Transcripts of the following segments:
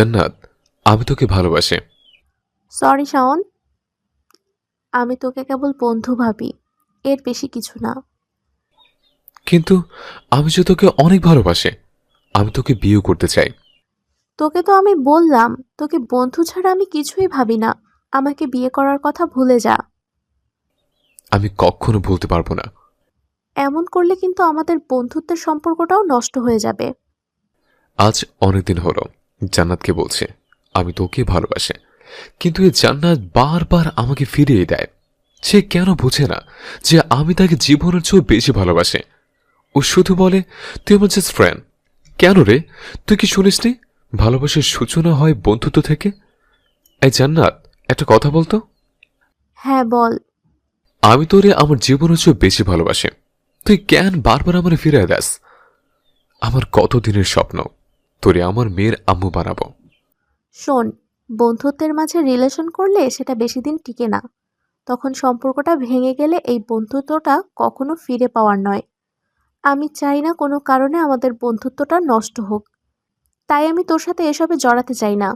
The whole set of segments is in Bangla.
জান্নাত আমি তোকে ভালোবাসি। সরি শাওন। আমি তোকে কেবল বন্ধু ভাবি এর বেশি কিছু না। কিন্তু আমি যে তোকে অনেক ভালোবাসি আমি তোকে বিয়ে করতে চাই। তোকে তো আমি বললাম তোকে বন্ধু ছাড়া আমি কিছুই ভাবি না। আমাকে বিয়ে করার কথা ভুলে যা। আমি কখনো ভুলতে পারব না। এমন করলে কিন্তু আমাদের বন্ধুত্বের সম্পর্কটাও নষ্ট হয়ে যাবে। আজ অনেকদিন হলো। জান্নাতকে বলছে আমি তোকে ভালোবাসি। কিন্তু এই জান্নাত বারবার আমাকে ফিরিয়ে দেয়। সে কেন বোঝে না যে আমি তাকে জীবনের চেয়েও বেশি ভালোবাসি? ও শুধু বলে তুই আমার জাস্ট ফ্রেন্ড কেন রে? তুই কি শুনিসনি? ভালোবাসার সূচনা হয় বন্ধুত্ব থেকে? এই জান্নাত একটা কথা বলতো? হ্যাঁ বল। আমি তোরে আমার জীবনের চেয়েও বেশি ভালোবাসি। তুই কেন বারবার আমার ফিরে দাস? আমার কতদিনের স্বপ্ন? তোরে আমার মেয়ের আম্মু বানাবো। শোন বন্ধুত্বের মাঝে রিলেশন করলে সেটা বেশি দিন টিকে না। তখন সম্পর্কটা ভেঙে গেলে এই বন্ধুত্বটা কখনো ফিরে পাওয়ার নয়। আমি চাই না কোনো কারণে আমাদের বন্ধুত্বটা নষ্ট হোক। তাই আমি তোর সাথে এসবে জড়াতে চাই না।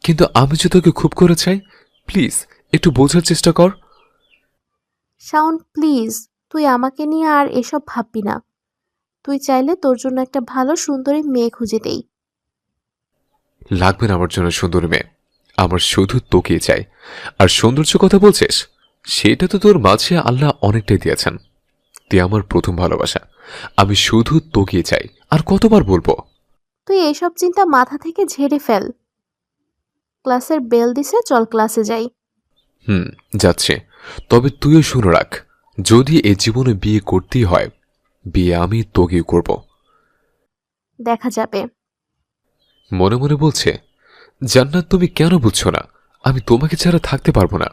কিন্তু আমি যে তোকে খুব করে চাই প্লিজ একটু বোঝার চেষ্টা কর। শাওন প্লিজ তুই আমাকে নিয়ে আর এসব ভাববি না। তুই চাইলে তোর জন্য একটা ভালো সুন্দরী মেয়ে খুঁজে দেই। লাগবে না আমার জন্য সুন্দর মেয়ে। আমার শুধু তোকেই চাই। আর সৌন্দর্য কথা বলছিস? সেটা তো তোর মাঝে আল্লাহ অনেকটাই দিয়েছেন। তুই আমার প্রথম ভালোবাসা। আমি শুধু তোকেই চাই। আর কতবার বলব? তুই এইসব চিন্তা মাথা থেকে ঝেড়ে ফেল। ক্লাসের বেল দিছে চল ক্লাসে যাই। হুম যাচ্ছে। তবে তুইও শুনে রাখ। যদি এ জীবনে বিয়ে করতেই হয় বিয়ে আমি তোকেই করব। দেখা যাবে। মনে মনে বলছে জান্নাত তুমি কেন বুঝছ না? আমি তোমাকে ছাড়া থাকতে পারব না।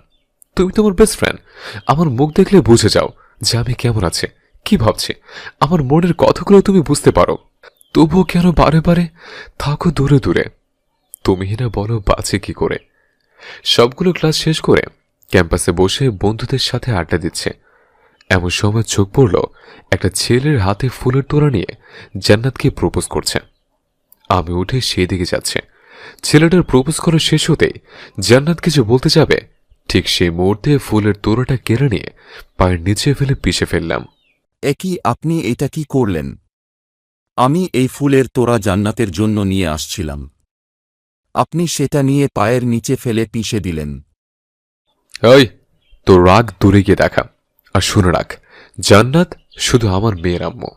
তুমি তোমার বেস্ট ফ্রেন্ড আমার মুখ দেখলে বুঝে যাও যে আমি কেমন আছে। কি ভাবছে? আমার মনের কথাগুলো তুমি বুঝতে পারো। তবুও কেন বারে বারে? থাকো দূরে দূরে। তুমি না বলো বাঁচে কি করে। সবগুলো ক্লাস শেষ করে ক্যাম্পাসে বসে বন্ধুদের সাথে আড্ডা দিচ্ছে। এমন সময় চোখ পড়ল একটা ছেলের হাতে ফুলের তোড়া নিয়ে জান্নাতকে প্রপোজ করছে। আমি উঠে সেই দিকে যাচ্ছে। ছেলেটার প্রপোজ করা শেষ হতেই জান্নাত কিছু বলতে যাবে ঠিক সেই মুহূর্তে ফুলের তোড়াটা কেড়ে নিয়ে পায়ের নিচে ফেলে পিষে ফেললাম। একই আপনি এটা কি করলেন? আমি এই ফুলের তোড়া জান্নাতের জন্য নিয়ে আসছিলাম। আপনি সেটা নিয়ে পায়ের নিচে ফেলে পিষে দিলেন। ওই তোর রাগ দূরে গিয়ে দেখা। আর শুনে রাখ জান্নাত শুধু আমার মেয়ের আম্মু।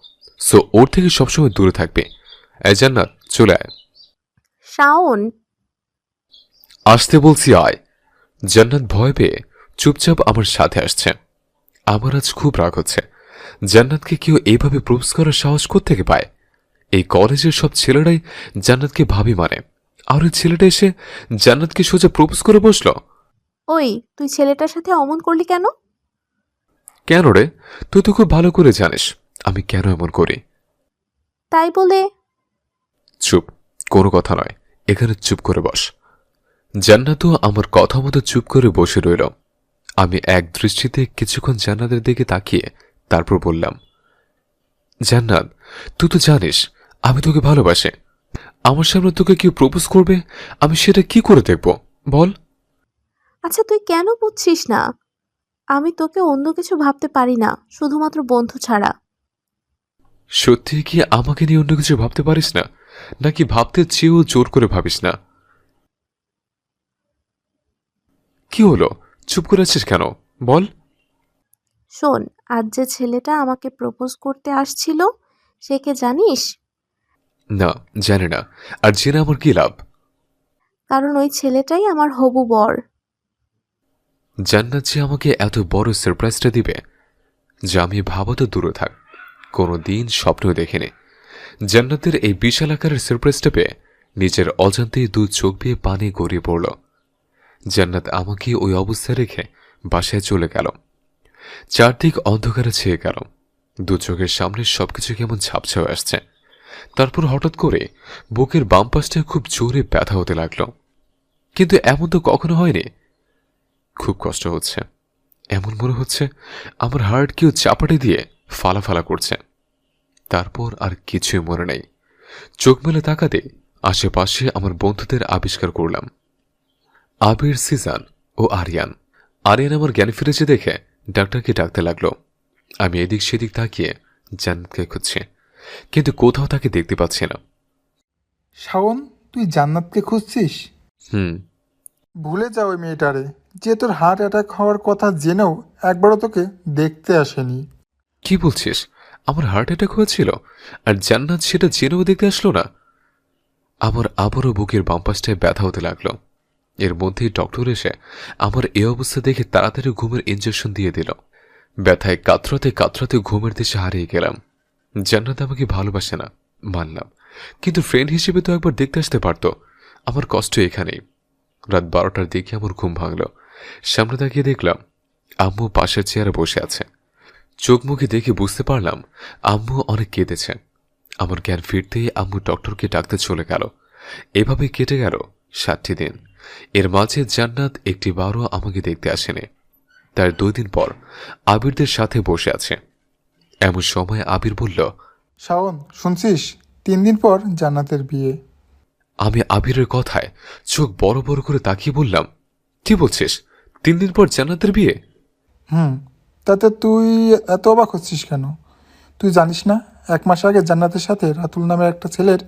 সো ওর থেকে সবসময় দূরে থাকবে। এই জান্নাত চলে আয়। শাওন। আসতে বলছি আয়। জান্নাত ভয় পেয়ে চুপচাপ আমার সাথে আসছে। আমার আজ খুব রাগ হচ্ছে। জান্নাতকে কেউ এইভাবে প্রপোজ করার সাহস থেকে পায়? এই কলেজের সব ছেলেরাই জান্নাতকে ভাবি মানে। আর ওই ছেলেটা এসে জান্নাতকে সোজা প্রপোজ করে বসল? ওই তুই ছেলেটার সাথে অমন করলি কেন? কেন রে? তুই তো খুব ভালো করে জানিস আমি কেন এমন করি? তাই বলে? চুপ কোনো কথা নয় এখানে চুপ করে বস। জান্নাতও আমার কথা মতো চুপ করে বসে রইল। আমি এক দৃষ্টিতে কিছুক্ষণ জান্নাতের দিকে তাকিয়ে তারপর বললাম জান্নাত তুই তো জানিস আমি তোকে ভালোবাসি। আমার সামনে তোকে কেউ প্রপোজ করবে? আমি সেটা কি করে দেখব? বল। আচ্ছা তুই কেন বুঝছিস না? আমি তোকে অন্য কিছু ভাবতে পারি না শুধুমাত্র বন্ধু ছাড়া। সত্যি কি আমাকে নিয়ে অন্য কিছু ভাবতে পারিস না? নাকি ভাবতে চেয়েও জোর করে ভাবিস না? কি হলো? চুপ করে আছিস কেন? বল। শোন আজ যে ছেলেটা আমাকে প্রপোজ করতে আসছিল সে কে জানিস? না জানি না। আর জেনে আমার কি লাভ? কারণ ওই ছেলেটাই আমার হবু বর। জান্নাত যে আমাকে এত বড় সারপ্রাইজটা দিবে, যা আমি ভাবো তো দূরে থাক। কোনো দিন স্বপ্ন দেখিনি। জান্নাতের এই বিশাল আকারের সারপ্রাইজটা পেয়ে নিজের অজান্তেই দু চোখ দিয়ে পানি গড়িয়ে পড়ল। জান্নাত আমাকে ওই অবস্থায় রেখে বাসায় চলে গেল। চারদিক অন্ধকারে ছেয়ে গেল। দু চোখের সামনে সবকিছু কেমন ঝাপছা হয়ে আসছে। তারপর হঠাৎ করে বুকের বাম পাশটায় খুব জোরে ব্যথা হতে লাগল। কিন্তু এমন তো কখনো হয়নি খুব কষ্ট হচ্ছে। এমন মনে হচ্ছে আমার হার্ট কেউ চাপাটে দিয়ে ফালা ফালা করছে। তারপর আর কিছুই মনে নেই। চোখ মেলে তাকাতে আশেপাশে আমার বন্ধুদের আবিষ্কার করলাম। আবির সিজান ও আরিয়ান। আরিয়ান আমার জ্ঞান ফিরেছে দেখে ডাক্তারকে ডাকতে লাগল। আমি এদিক সেদিক তাকিয়ে জান্নাতকে খুঁজছি কিন্তু কোথাও তাকে দেখতে পাচ্ছি না। শাওন তুই জান্নাতকে খুঁজছিস? হুম। ভুলে যা ওই মেয়েটারে। যে তোর হার্ট অ্যাটাক হওয়ার কথা জেনেও একবারও তোকে দেখতে আসেনি। কি বলছিস? আমার হার্ট অ্যাটাক হয়েছিল? আর জান্নাত সেটা জেনেও দেখতে আসলো না? আমার আবারও বুকের বামপাশটায় ব্যথা হতে লাগল। এর মধ্যেই ডক্টর এসে আমার এ অবস্থা দেখে তাড়াতাড়ি ঘুমের ইঞ্জেকশন দিয়ে দিল। ব্যথায় কাতরাতে কাতরাতে ঘুমের দেশে হারিয়ে গেলাম। জান্নাত আমাকে ভালোবাসে না, মানলাম। কিন্তু ফ্রেন্ড হিসেবে তো একবার দেখতে আসতে পারতো। আমার কষ্ট এখানেই। রাত বারোটার দিকে আমার ঘুম ভাঙল। সামনে তাকিয়ে দেখলাম আম্মু পাশের চেয়ারে বসে আছে। চোখ মুখে দেখে বুঝতে পারলাম আম্মু অনেক কেঁদেছে আমার জ্ঞান ফিরতেই আম্মু ডক্টরকে ডাকতে চলে গেল। এভাবে কেটে গেল ষাটটি দিন। এর মাঝে জান্নাত একটি বারও আমাকে দেখতে আসেনি। তার দুই দিন পর আবিরদের সাথে বসে আছে। এমন সময় আবির বলল শাওন শুনছিস? তিন দিন পর জান্নাতের বিয়ে। আমি আবিরের কথায় চোখ বড় বড় করে তাকিয়ে বললাম কি বলছিস? তিন দিন পর জান্নাতের বিয়ে? হুম তাতে তুই এত অবাক হচ্ছিস কেন? তুই জানিস না এক মাস আগে জান্নাতের সাথে রাতুল নামের একটা ছেলের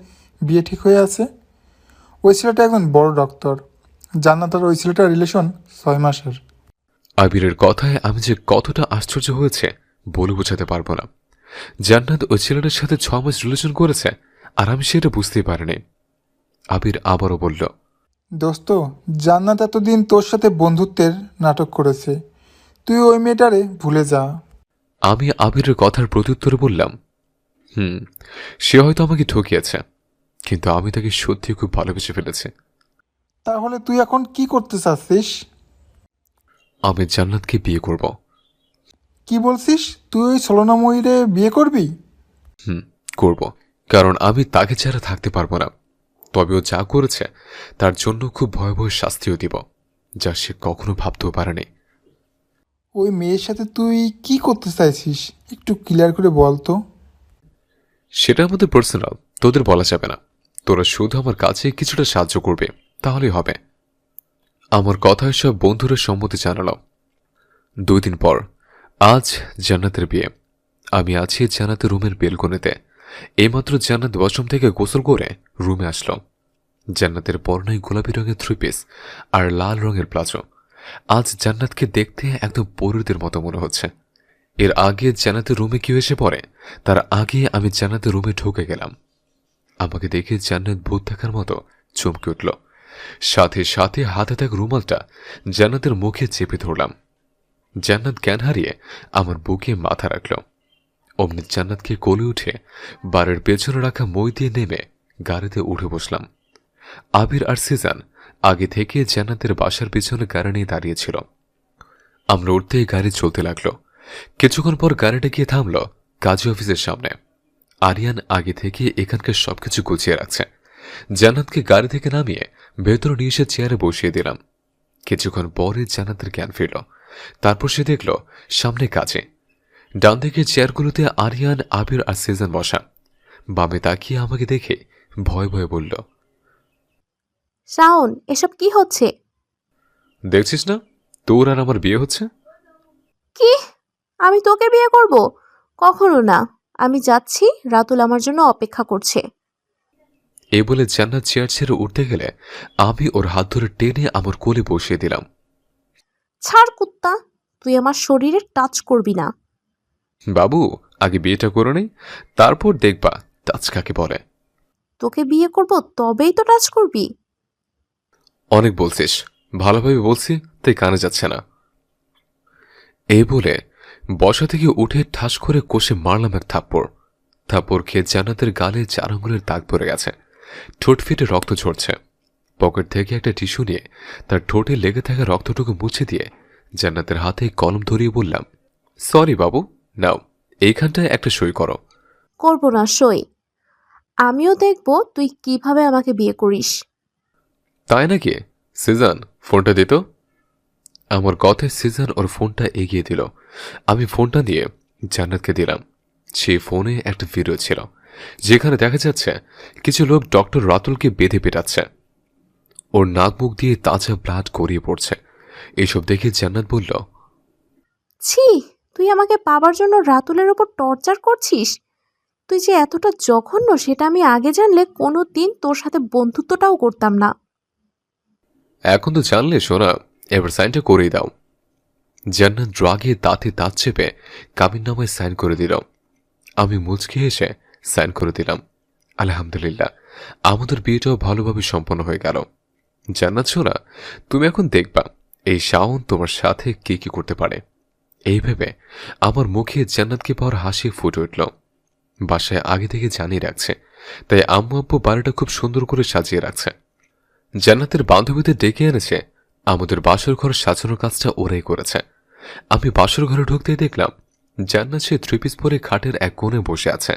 বিয়ে ঠিক হয়ে আছে? ওই ছেলেটা একজন বড় ডক্টর জান্নাত আর ওই ছেলেটার রিলেশন ছয় মাসের। আবিরের কথায় আমি যে কতটা আশ্চর্য হয়েছে বলে বোঝাতে পারব না। জান্নাত ওই ছেলেটার সাথে ছ মাস রিলেশন করেছে আর আমি সেটা বুঝতেই পারিনি। আবির আবারও বলল দোস্ত জান্নাত এতদিন তোর সাথে বন্ধুত্বের নাটক করেছে। তুই ওই মেয়েটারে ভুলে যা। আমি আবিরের কথার প্রত্যুত্তরে বললাম হুম সে হয়তো আমাকে ঠকিয়েছে কিন্তু আমি তাকে সত্যি খুব ভালোবেসে ফেলেছি। তাহলে তুই এখন কি করতে চাচ্ছিস? আমি জান্নাতকে বিয়ে করব। কি বলছিস? তুই ওই ছলনাময়ীরে বিয়ে করবি? হুম করব কারণ আমি তাকে ছাড়া থাকতে পারব না। তবে ও যা করেছে তার জন্য খুব ভয়াবহ শাস্তিও দিব যা সে কখনো ভাবতেও পারেনি। ওই মেয়ের সাথে তুই কি করতে চাইছিস? একটু ক্লিয়ার করে বল তো। সেটা আমাদের পার্সোনাল তোদের বলা যাবে না। তোরা শুধু আমার কাছে কিছুটা সাহায্য করবে তাহলেই হবে। আমার কথায় সব বন্ধুরা সম্মতি জানালাম দুই দিন পর আজ জান্নাতের বিয়ে। আমি আছি জান্নাতের রুমের বেলকনিতে। এইমাত্র জান্নাত ওয়াশরুম থেকে গোসল করে রুমে আসলো। জান্নাতের পরনাই গোলাপি রঙের থ্রি পিস আর লাল রঙের প্লাজো। আজ জান্নাতকে দেখতে একদম পরীদের মতো মনে হচ্ছে। এর আগে জান্নাতের রুমে কি এসে পড়ে, তার আগে আমি জান্নাতের রুমে ঢুকে গেলাম। আমাকে দেখে জান্নাত ভূত থাকার মতো চমকে উঠল। সাথে সাথে হাতে থাক রুমালটা জান্নাতের মুখে চেপে ধরলাম। জান্নাত জ্ঞান হারিয়ে আমার বুকে মাথা রাখল। অমনি জান্নাতকে কোলে উঠে বারের পেছনে রাখা মই দিয়ে নেমে গাড়িতে উঠে বসলাম। আবির আর সিজান আগে থেকে জান্নাতের বাসার পেছনে গাড়ি নিয়ে দাঁড়িয়েছিল আমরা উঠতেই গাড়ি চলতে লাগল। কিছুক্ষণ পর গাড়িটা গিয়ে থামল কাজী অফিসের সামনে। আরিয়ান আগে থেকে এখানকার সবকিছু গুছিয়ে রাখছে। জান্নাতকে গাড়ি থেকে নামিয়ে ভেতরে নিয়ে এসে চেয়ারে বসিয়ে দিলাম। কিছুক্ষণ পরে জান্নাতের জ্ঞান ফিরল। তারপর সে দেখল সামনে কাজে। ডান দিকে চেয়ারগুলোতে আরিয়ান আবির আর সিজন বসা। বামে তাকিয়ে আমাকে দেখে ভয় ভয়ে বলল শাওন এসব কি হচ্ছে? দেখছিস না? তোর আর আমার বিয়ে হচ্ছে? কি? আমি তোকে বিয়ে করব? কখনো না। আমি যাচ্ছি রাতুল আমার জন্য অপেক্ষা করছে। এ বলে জান্নাত চেয়ার ছেড়ে উঠতে গেলে আমি ওর হাত ধরে টেনে আমার কোলে বসিয়ে দিলাম। ছাড় কুত্তা তুই আমার শরীরে টাচ করবি না। বাবু আগে বিয়েটা করে নেই তারপর দেখবা টাচ কাকে বলে। তোকে বিয়ে করব তবেই তো টাচ করবি। অনেক বলছিস ভালোভাবে বলছি তাই কানে যাচ্ছে না। এই বলে বসা থেকে উঠে ঠাস করে কষে মারলাম এক থাপ্পড়। থাপ্পড় খেয়ে জান্নাতের গালে চার আঙুলের দাগ পড়ে গেছে। ঠোঁট ফেটে রক্ত ঝরছে। পকেট থেকে একটা টিস্যু নিয়ে তার ঠোঁটে লেগে থাকা রক্তটুকু মুছে দিয়ে জান্নাতের হাতে কলম ধরিয়ে বললাম সরি বাবু নাও এইখানটায় একটা সই করো। করব না সই। আমিও দেখব তুই কীভাবে আমাকে বিয়ে করিস। তাই নাকি? সিজন ফোনটা দিত আমার কথায় সিজন ওর ফোনটা এগিয়ে দিল। আমি ফোনটা দিয়ে জান্নাতকে দিলাম। সেই ফোনে একটা ভিডিও ছিল যেখানে দেখা যাচ্ছে কিছু লোক ডক্টর রাতুলকে বেঁধে পেটাচ্ছে। ওর নাক মুখ দিয়ে তাজা ব্লাড গড়িয়ে পড়ছে। এসব দেখে জান্নাত বলল ছি! তুই আমাকে পাবার জন্য রাতুলের ওপর টর্চার করছিস? তুই যে এতটা জঘন্য সেটা আমি আগে জানলে কোনো দিন তোর সাথে বন্ধুত্বটাও করতাম না। এখন তো জানলে সোনা, এবার সাইনটা করেই দাও। জান্নাত ড্রাগে দাঁতে দাঁত চেপে কাবিন নামায় সাইন করে দিল। আমি মুচকে এসে সাইন করে দিলাম। আলহামদুলিল্লাহ, আমাদের বিয়েটাও ভালোভাবে সম্পন্ন হয়ে গেল। জান্নাত সোনা, তুমি এখন দেখবা, এই শাওন তোমার সাথে কি কি করতে পারে। এই ভেবে আমার মুখে জান্নাতকে পাওয়ার হাসি ফুটে উঠল। বাসায় আগে থেকে জানিয়ে রাখছে, তাই আম্মু আব্বু বাড়িটা খুব সুন্দর করে সাজিয়ে রাখছে। জান্নাতের বান্ধবীদের ডেকে এনেছে, আমাদের বাসর ঘর সাজানোর কাজটা ওরাই করেছে। আমি বাসর ঘরে ঢুকতেই দেখলাম, জান্নাত সে থ্রি পিস পরে খাটের এক কোণে বসে আছে।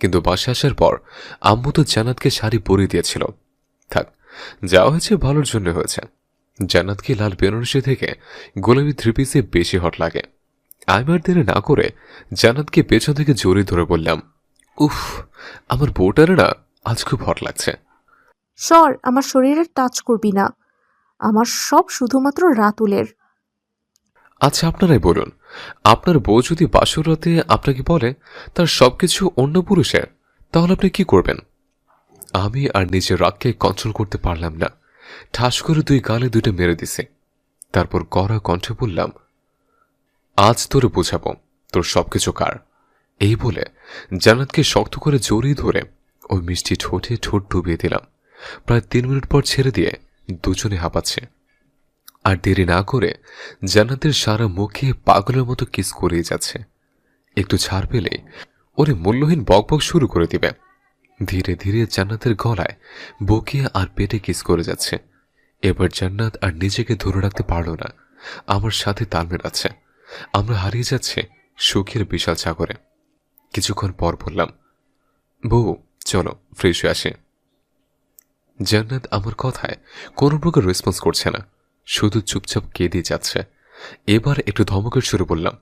কিন্তু বাসে আসার পর আম্মু তো জান্নাতকে শাড়ি পরিয়ে দিয়েছিল। থাক, যা হয়েছে ভালোর জন্য হয়েছে। জান্নাতকে লাল বেনারসি থেকে গোলাপি থ্রি পিসে বেশি হট লাগে। আমি আর দেরি না করে জান্নাতকে পেছন থেকে জোরে ধরে বললাম উফ আমার বউটারে না আজ খুব হট লাগছে। সর আমার শরীরে টাচ করবি না। আমার সব শুধুমাত্র রাতুলের। আচ্ছা আপনারাই বলুন আপনার বউ যদি বাসর রাতে আপনাকে বলে তার সবকিছু অন্য পুরুষের তাহলে আপনি কি করবেন? আমি আর নিজের রাগকে কন্ট্রোল করতে পারলাম না। ঠাস করে দুই গালে দুইটা মেরে দিছে। তারপর কড়া কণ্ঠে বললাম, আজ তোরে বোঝাবো, তোর সবকিছু কার? এই বলে জান্নাতকে শক্ত করে জড়িয়ে ধরে ওই মিষ্টি ঠোঁটে ঠোঁট ডুবিয়ে দিলাম। প্রায় তিন মিনিট পর ছেড়ে দিয়ে দুজনে হাঁপাচ্ছে। আর দেরি না করে জান্নাতের সারা মুখে পাগলের মতো কিস করিয়ে যাচ্ছে। একটু ছাড় পেলে ওরে মূল্যহীন বকবক শুরু করে দিবে। ধীরে ধীরে জান্নাতের গলায় বুকে আর পেটে কিস করে যাচ্ছে। এবার জান্নাত আর নিজেকে ধরে রাখতে পারল না। আমার সাথে তাল মেলাচ্ছে আমরা হারিয়ে যাচ্ছে সুখের বিশাল সাগরে। কিছুক্ষণ পর বললাম, বউ, চলো, ফ্রেশ হয়ে আসে। জান্নাত আমার কথায় কোনো প্রকার রেসপন্স করছে না। শুধু চুপচাপ কেঁদে যাচ্ছে। এবার একটু ধমকের শুরু বললাম,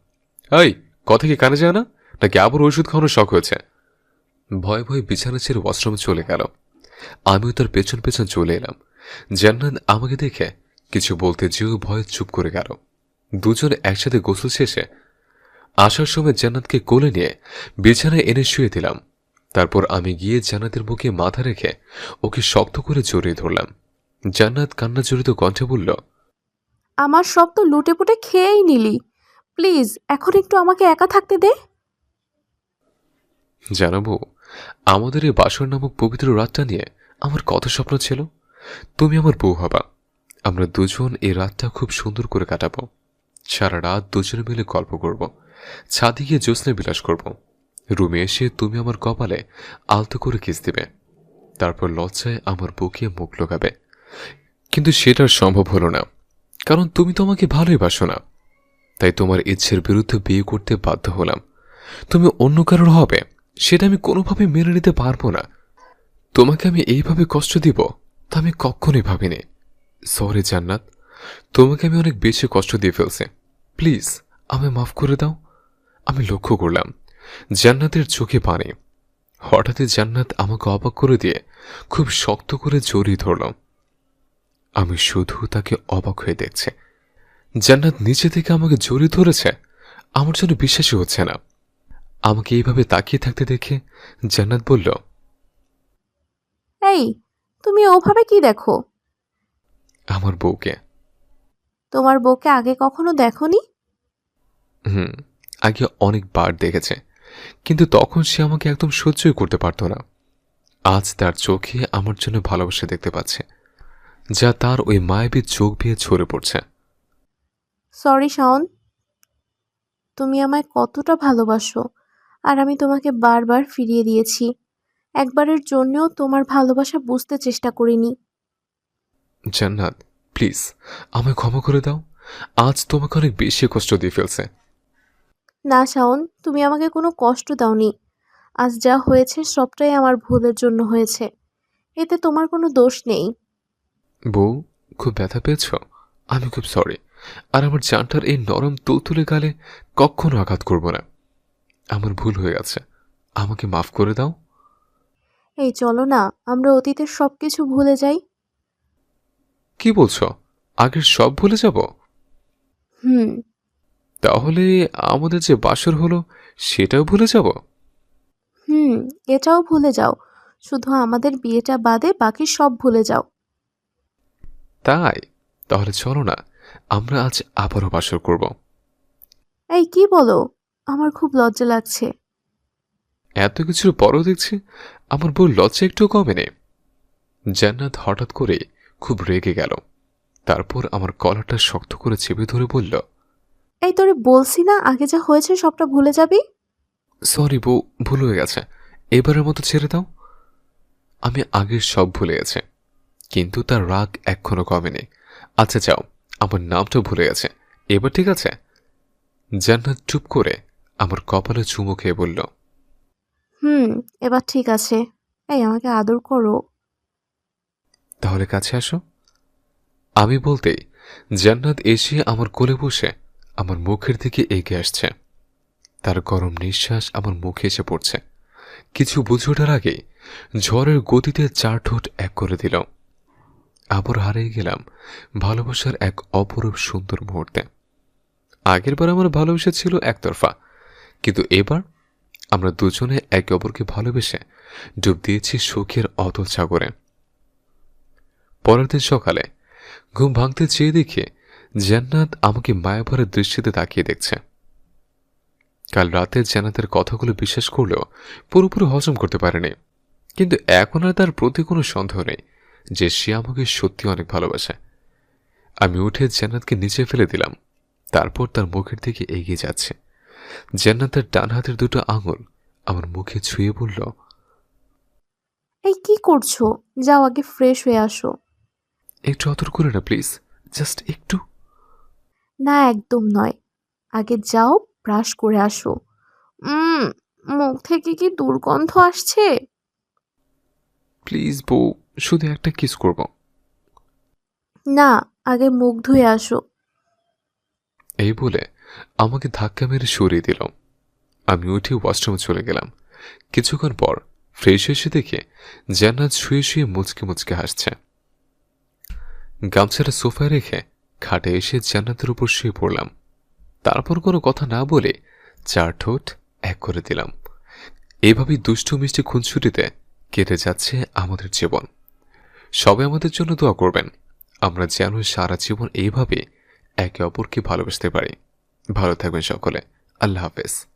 এই, কথা কি কানে যায় না? নাকি আবার ওষুধ খাওয়ানোর শখ হয়েছে? ভয়ে ভয়ে বিছানা ছেড়ে ওয়াশরুমে চলে গেল। আমিও তার পেছন পেছন চলে এলাম। জান্নাত আমাকে দেখে কিছু বলতে যেও ভয়ে চুপ করে গেল। দুজন একসাথে গোসল শেষে আসার সময় জান্নাতকে কোলে নিয়ে বিছানায় এনে শুয়ে দিলাম। তারপর আমি গিয়ে জান্নাতের বুকে মাথা রেখে ওকে শক্ত করে জড়িয়ে ধরলাম। জান্নাত কান্না জড়িত কণ্ঠে বলল আমার সব তো লুটে পুটে খেয়েই নিলি। প্লিজ এখন একটু আমাকে একা থাকতে দে। জানাব আমাদের এই বাসর নামক পবিত্র রাতটা নিয়ে আমার কত স্বপ্ন ছিল? তুমি আমার বউ হবা। আমরা দুজন এই রাতটা খুব সুন্দর করে কাটাবো। সারা রাত দুজনে মিলে গল্প করব। ছাদে গিয়ে জ্যোৎস্নায় বিলাস করব। রুমে এসে তুমি আমার কপালে আলতো করে কিস দিবে। তারপর লজ্জায় আমার বুকে মুখ লোকাবে। কিন্তু সেটা সম্ভব হলো না। কারণ তুমি তো আমাকে ভালোই বাসো না। তাই তোমার ইচ্ছের বিরুদ্ধে বিয়ে করতে বাধ্য হলাম। তুমি অন্য কারোর হবে। সেটা আমি কোনোভাবে মেনে নিতে পারব না। তোমাকে আমি এইভাবে কষ্ট দিব তা আমি কখনোই ভাবিনি। সরি, জান্নাত। তোমাকে আমি অনেক বেশি কষ্ট দিয়ে ফেলছি। প্লিজ, আমায় মাফ করে দাও। আমি লক্ষ্য করলাম, জান্নাতের চোখে পানি। হঠাৎই জান্নাত আমাকে অবাক করে দিয়ে খুব শক্ত করে জড়িয়ে ধরলাম আমি শুধু তাকে অবাক হয়ে দেখছে। জান্নাত নিচে থেকে আমাকে জড়িয়ে ধরেছে? আমার জন্য বিশ্বাসই হচ্ছে না। আমাকে এইভাবে তাকিয়ে থাকতে দেখে জান্নাত বলল এই তুমি ওভাবে কি দেখো? আমার বউকে। তোমার বউকে আগে কখনো দেখোনি? হুম আগে অনেকবার দেখেছে কিন্তু তখন সে আমাকে একদম সহ্যই করতে পারত না। আজ তার চোখে আমার জন্য ভালোবাসা দেখতে পাচ্ছে যা তার ওই মায়াবী চোখ বেয়ে ঝরে পড়ছে। সরি শাওন তুমি আমায় কতটা ভালোবাসো। আর আমি তোমাকে বারবার ফিরিয়ে দিয়েছি। একবারের জন্যও তোমার ভালোবাসা বুঝতে চেষ্টা করিনি। জান্নাত প্লিজ আমায় ক্ষমা করে দাও। আজ তোমাকে অনেক বেশি কষ্ট দিয়ে ফেলছে। না শাওন তুমি আমাকে কোনো কষ্ট দাওনি। আজ যা হয়েছে সবটাই আমার ভুলের জন্য হয়েছে। এতে তোমার কোনো দোষ নেই। বউ খুব ব্যথা পেয়েছ? আমি খুব সরি আর আমার জানটার এই নরম তুলতুলে গালে কখনো আঘাত করব না। আমার ভুল হয়ে গেছে। আমাকে মাফ করে দাও। এই চলো না আমরা অতীতের সব কিছু ভুলে যাই। কি বলছো? আগের সব ভুলে যাব? হুম। তাহলে আমাদের যে বাসর হলো সেটাও ভুলে যাব? হুম এটাও ভুলে যাও। শুধু আমাদের বিয়েটা বাদে বাকি সব ভুলে যাও। তাই? তাহলে চলো না আমরা আজ আবারও বাসর করব। এই কি বলো? আমার খুব লজ্জা লাগছে। এত কিছুর পরও দেখছি আমার বউ লজ্জা একটু কমে কমেনি জান্নাত হঠাৎ করে খুব রেগে গেল। তারপর আমার কলাটা শক্ত করে চেপে ধরে বলল এই তোরে বলছি না আগে যা হয়েছে সবটা ভুলে যাবি? সরি বউ ভুল হয়ে গেছে। এবারের মতো ছেড়ে দাও। আমি আগের সব ভুলে গেছে কিন্তু তার রাগ এখনও কমেনি। আচ্ছা যাও আমার নামটা ভুলে গেছে। এবার ঠিক আছে? জান্নাত চুপ করে আমার কপালে চুমু খেয়ে বলল হুম এবার ঠিক আছে। এই আমাকে আদর করো। তাহলে কাছে আসো। আমি বলতেই জান্নাত এসে আমার কোলে বসে আমার মুখের দিকে এগিয়ে আসছে। তার গরম নিঃশ্বাস আমার মুখে এসে পড়ছে। কিছু বুঝে ওঠার আগে ঝড়ের গতিতে চার ঠোঁট এক করে দিল। আবার হারিয়ে গেলাম ভালোবাসার এক অপরূপ সুন্দর মুহূর্তে। আগেরবার আমার ভালোবাসা ছিল একতরফা কিন্তু এবার আমরা দুজনে একে অপরকে ভালোবেসে ডুব দিয়েছি সুখের অতল সাগরে। পরের দিন সকালে ঘুম ভাঙতে চেয়ে দেখে জান্নাত আমাকে মায়াভরের দৃষ্টিতে তাকিয়ে দেখছে। কাল রাতে জান্নাতের কথাগুলো বিশ্বাস করলেও পুরোপুরি হজম করতে পারেনি। কিন্তু এখন আর তার প্রতি কোনো সন্দেহ নেই যে সে আমাকে সত্যি অনেক ভালোবাসে। আমি উঠে জান্নাতকে নিচে ফেলে দিলাম, তারপর তার মুখের দিকে এগিয়ে যাচ্ছে। জান্নাতের ডান হাতের দুটো আঙুল আমার মুখে ছুঁয়ে বলল এই কি করছ? যাও আগে ফ্রেশ হয়ে আসো। একটু অতর করে না প্লিজ জাস্ট একটু। না একদম নয়। আগে যাও ব্রাশ করে আসো। উম মুখ থেকে কি দুর্গন্ধ আসছে? প্লিজ বউ শুধু একটা কিস করব। না আগে মুখ ধুয়ে আসো। এই বলে আমাকে ধাক্কা মেরে সরিয়ে দিল। আমি উঠে ওয়াশরুমে চলে গেলাম। কিছুক্ষণ পর ফ্রেশ এসে দেখে জান্নাত শুয়ে শুয়ে মুচকে মুচকে হাসছে। গামছাটা সোফায় রেখে খাটে এসে জান্নাতের উপর শুয়ে পড়লাম। তারপর কোনো কথা না বলে চার ঠোঁট এক করে দিলাম। এভাবেই দুষ্টু মিষ্টি খুনছুটিতে কেটে যাচ্ছে আমাদের জীবন। সবাই আমাদের জন্য দোয়া করবেন। আমরা যেন সারা জীবন এইভাবে একে অপরকে ভালোবাসতে পারি। ভালো থাকবেন সকলে। আল্লাহ হাফেজ।